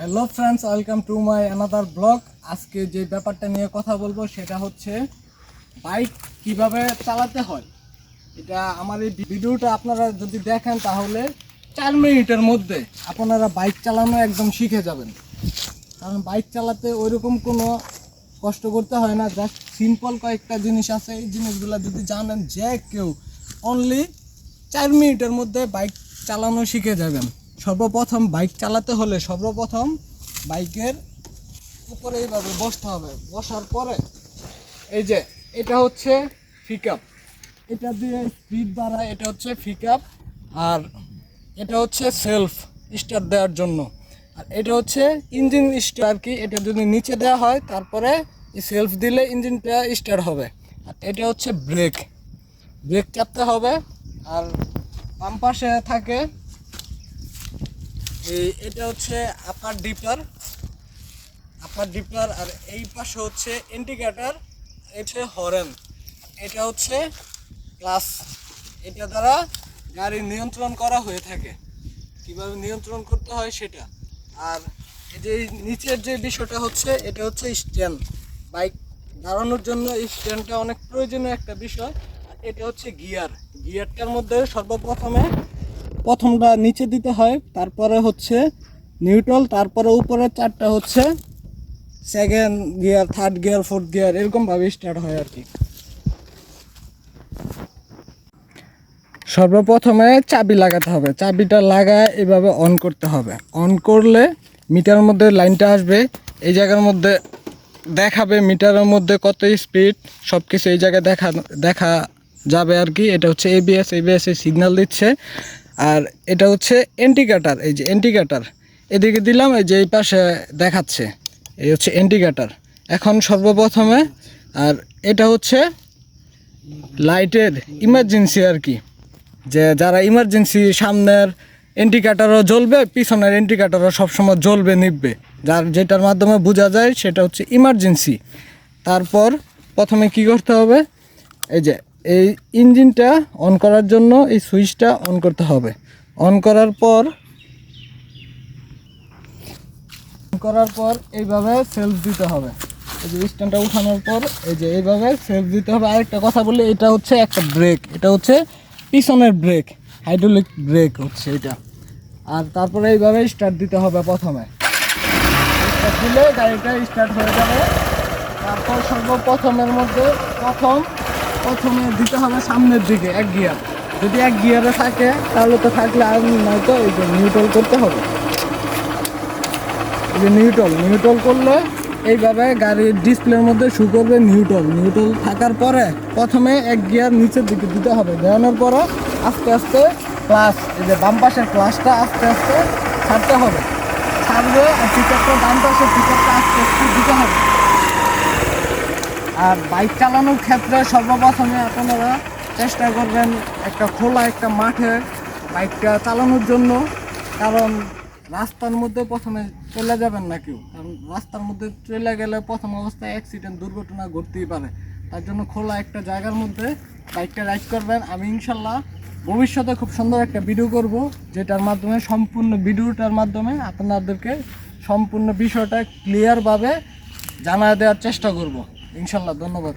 Hello friends welcome to my another blog আজকে যে ব্যাপারটা নিয়ে কথা বলব সেটা হচ্ছে বাইক কীভাবে চালাতে হয়। এটা আমার এই ভিডিওটা আপনারা যদি দেখেন তাহলে চার মিনিটের মধ্যে আপনারা বাইক চালানো একদম শিখে যাবেন। কারণ বাইক চালাতে ওইরকম কোনো কষ্ট করতে হয় না, জাস্ট সিম্পল কয়েকটা জিনিস আছে। এই জিনিসগুলো যদি জানেন যে কেউ অনলি চার মিনিটের মধ্যে বাইক চালানো শিখে যাবেন। সর্বপ্রথম বাইক চালাতে হলে সর্বপ্রথম বাইকের উপরে এইভাবে বসতে হবে। বসার পরে এই যে, এটা হচ্ছে পিক এটা দিয়ে স্পিড বাড়ায়, এটা হচ্ছে পিক আর এটা হচ্ছে সেলফ স্টার্ট দেওয়ার জন্য। আর এটা হচ্ছে ইঞ্জিন স্টার কি, এটা যদি নিচে দেওয়া হয়, তারপরে সেলফ দিলে ইঞ্জিনটা স্টার্ট হবে। আর এটা হচ্ছে ব্রেক ব্রেক চাপতে হবে আর বাম পাশে থাকে এই, এটা হচ্ছে আপার ডিপার আপার ডিপার আর এই পাশে হচ্ছে ইন্ডিকেটার এটা হরেন। এটা হচ্ছে ক্লাস এটা দ্বারা গাড়ি নিয়ন্ত্রণ করা হয়ে থাকে। কীভাবে নিয়ন্ত্রণ করতে হয় সেটা। আর যে নিচের যে বিষয়টা হচ্ছে, এটা হচ্ছে স্ট্যান্ড বাইক দাঁড়ানোর জন্য এই স্ট্যান্ডটা অনেক প্রয়োজনীয় একটা বিষয়। আর এটা হচ্ছে গিয়ার গিয়ারটার মধ্যে সর্বপ্রথমে প্রথমটা নিচে দিতে হয়, তারপরে হচ্ছে নিউট্রাল তারপরে উপরে চারটা হচ্ছে second gear third gear fourth gear এরকমভাবে স্টার্ট হয় আর কি সর্বপ্রথমে চাবি লাগাতে হবে। চাবিটা লাগায় এভাবে অন করতে হবে। অন করলে মিটারের মধ্যে লাইনটা আসবে, এই জায়গার মধ্যে দেখাবে মিটারের মধ্যে কত স্পিড সব কিছু এই জায়গায় দেখা দেখা যাবে আর কি এটা হচ্ছে এবিএস এবিএস সিগন্যাল দিচ্ছে। আর এটা হচ্ছে এন্টিকেটার এই যে এন্টিকেটার এদিকে দিলাম, এই যে এই পাশে দেখাচ্ছে, এই হচ্ছে এন্টিকেটার এখন সর্বপ্রথমে, আর এটা হচ্ছে লাইটের ইমার্জেন্সি আর কি। যে যারা ইমার্জেন্সি সামনের ইন্ডিকেটারও জ্বলবে, পিছনের ইন্ডিকেটারও সবসময় জ্বলবে নিববে যার যেটার মাধ্যমে বোঝা যায়, সেটা হচ্ছে ইমার্জেন্সি তারপর প্রথমে কি করতে হবে? এই যে এই ইঞ্জিনটা অন করার জন্য এই সুইচটা অন করতে হবে। অন করার পর অন করার পর এইভাবে সেলফ দিতে হবে। এই যে স্ট্যান্ডটা উঠানোর পর এই যে এইভাবে সেলফ দিতে হবে। আরেকটা কথা বলি, এটা হচ্ছে একটা ব্রেক এটা হচ্ছে পিছনের ব্রেক হাইড্রোলিক ব্রেক হচ্ছে এটা। আর তারপরে এইভাবে স্টার্ট দিতে হবে প্রথমে। স্টার্ট দিলে গাড়িটা স্টার্ট হয়ে যাবে। তারপর সর্বপ্রথমের মধ্যে প্রথম প্রথমে দিতে হবে সামনের দিকে, এক গিয়ার যদি এক গিয়ারে থাকে, তাহলে তো থাকলে আর নয়তো এই যে নিউট্রাল করতে হবে। এই যে নিউট্রাল নিউট্রাল করলে এইভাবে গাড়ির ডিসপ্লের মধ্যে শু করবে নিউট্রাল নিউট্রাল থাকার পরে প্রথমে এক গিয়ার নিচের দিকে দিতে হবে। দেওয়ানোর পরে আস্তে আস্তে ক্লাস এই যে বাম পাশের ক্লাসটা আস্তে আস্তে ছাড়তে হবে। ছাড়বে আর পিকআপটা ডান পাশে পিকআপটা আস্তে আস্তে দিতে হবে। আর বাইক চালানোর ক্ষেত্রে সর্বপ্রথমে আপনারা চেষ্টা করবেন একটা খোলা একটা মাঠে বাইকটা চালানোর জন্য। কারণ রাস্তার মধ্যে প্রথমে চলে যাবেন না কেউ। কারণ রাস্তার মধ্যে চলে গেলে প্রথম অবস্থায় অ্যাক্সিডেন্ট দুর্ঘটনা ঘটতেই পারে। তার জন্য খোলা একটা জায়গার মধ্যে বাইকটা রাইড করবেন। আমি ইনশাল্লাহ ভবিষ্যতে খুব সুন্দর একটা ভিডিও করব, যেটার মাধ্যমে সম্পূর্ণ ভিডিওটার মাধ্যমে আপনাদেরকে সম্পূর্ণ বিষয়টা ক্লিয়ারভাবে জানা দেওয়ার চেষ্টা করব। ইনশাল্লাহ ধন্যবাদ।